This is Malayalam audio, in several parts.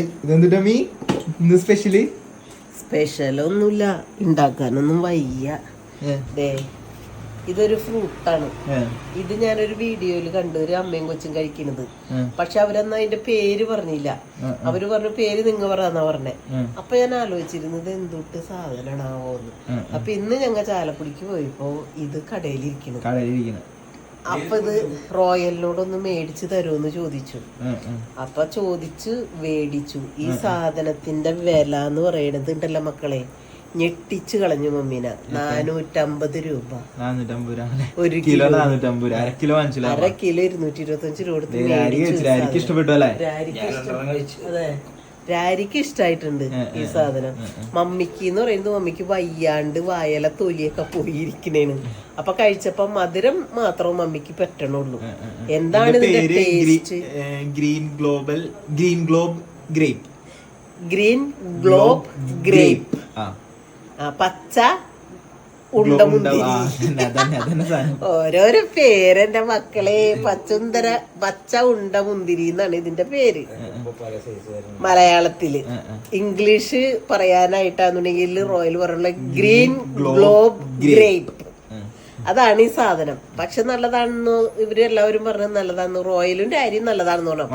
ഇതെന്തുട്ടാ മീ? ഇന്ന് സ്പെഷ്യൽ സ്പെഷ്യൽ ഒന്നുമില്ല. ഉണ്ടാക്കാനൊന്നും വയ്യ. ദേ ഇതൊരു ഫ്രൂട്ടാണ് ഇത് ഞാനൊരു വീഡിയോയിൽ കണ്ടു ഒരു അമ്മയും കൊച്ചും കഴിക്കണത്. പക്ഷെ അവരന്ന് അതിന്റെ പേര് പറഞ്ഞില്ല. അവർ പറഞ്ഞ പേര് നിങ്ങ പറയാന്നാ പറഞ്ഞേ. അപ്പൊ ഞാൻ ആലോചിച്ചിരുന്നത് എന്തൊട്ട് സാധനമാണാവോന്ന് അപ്പൊ ഇന്ന് ഞങ്ങൾ ചാലക്കുടിക്ക് പോയപ്പോ ഇത് കടയിലിരിക്കണ. അപ്പൊ ഇത് റോയലിനോടൊന്ന് മേടിച്ചു തരുമെന്ന് ചോദിച്ചു. അപ്പൊ ചോദിച്ചു മേടിച്ചു. ഈ സാധനത്തിന്റെ വില എന്ന് പറയണത് ഉണ്ടല്ലോ മക്കളെ. ഞെട്ടിച്ചു കളഞ്ഞു മമ്മീന. നാനൂറ്റമ്പത് രൂപ. ഒരു കിലോ നാനൂറ്റമ്പത് അര കിലോ അര കിലോ ഇരുന്നൂറ്റി ഇരുപത്തി അഞ്ച് രൂപ അതെ. രാരിക്ക് ഇഷ്ടായിട്ടുണ്ട് ഈ സാധനം. മമ്മിക്ക് എന്ന് പറയുന്നത് മമ്മിക്ക് വയ്യാണ്ട് വായല തൊലിയൊക്കെ പോയിരിക്കണേണ് അപ്പൊ കഴിച്ചപ്പോ മധുരം മാത്രം മമ്മിക്ക് പറ്റണുള്ളൂ. എന്താണ് ഇതിന്റെ taste green global green globe grape. Green globe grape. പച്ച ഓരോരോ പേര് എന്റെ മക്കളെ പച്ചുന്തര പച്ച ഉണ്ട മുന്തിരി എന്നാണ് ഇതിന്റെ പേര്. മലയാളത്തിൽ. ഇംഗ്ലീഷ് പറയാനായിട്ടാണെന്നുണ്ടെങ്കിൽ റോയൽ പറയുള്ള ഗ്രീൻ ഗ്ലോബ് ഗ്രേപ്പ്. അതാണ് ഈ സാധനം. പക്ഷെ നല്ലതാണെന്ന് ഇവർ എല്ലാവരും പറഞ്ഞത് നല്ലതാണെന്ന്. റോയലും രാരിയും നല്ലതാണെന്ന് പറഞ്ഞു.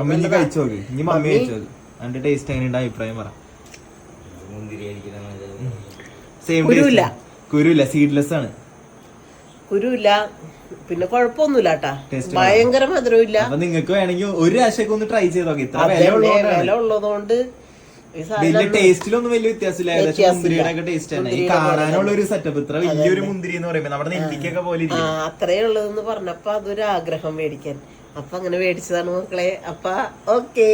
കുരുല്ല സീഡ്ലെസ് ആണ്. കുരുവില്ല. പിന്നെ കുഴപ്പമൊന്നുമില്ല കേട്ടാ ഭയങ്കര മധുരമില്ല നിങ്ങൾക്ക് വേണമെങ്കിൽ ഒരു ആശയൊക്കെ ഒന്ന് ട്രൈ ചെയ്ത് നോക്കി. വില ഉള്ളതുകൊണ്ട് വലിയ ടേസ്റ്റിലൊന്നും വലിയ വ്യത്യാസമില്ല. ഏകദേശം. മുന്തിരിയുടെ ഒക്കെ ടേസ്റ്റ് ഈ കാണാനുള്ള ഒരു സെറ്റപ്പ് ഇത്ര വലിയൊരു മുന്തിരി എന്ന് പറയുമ്പോൾ നമ്മുടെ നെല്ലിക്കൊക്കെ പോലെ അത്രേ ഉള്ളതെന്ന് പറഞ്ഞപ്പോ അതൊരു ആഗ്രഹം മേടിക്കാൻ. അപ്പൊ അങ്ങനെ മേടിച്ചതാണ് മക്കളെ. അപ്പൊ ഓക്കേ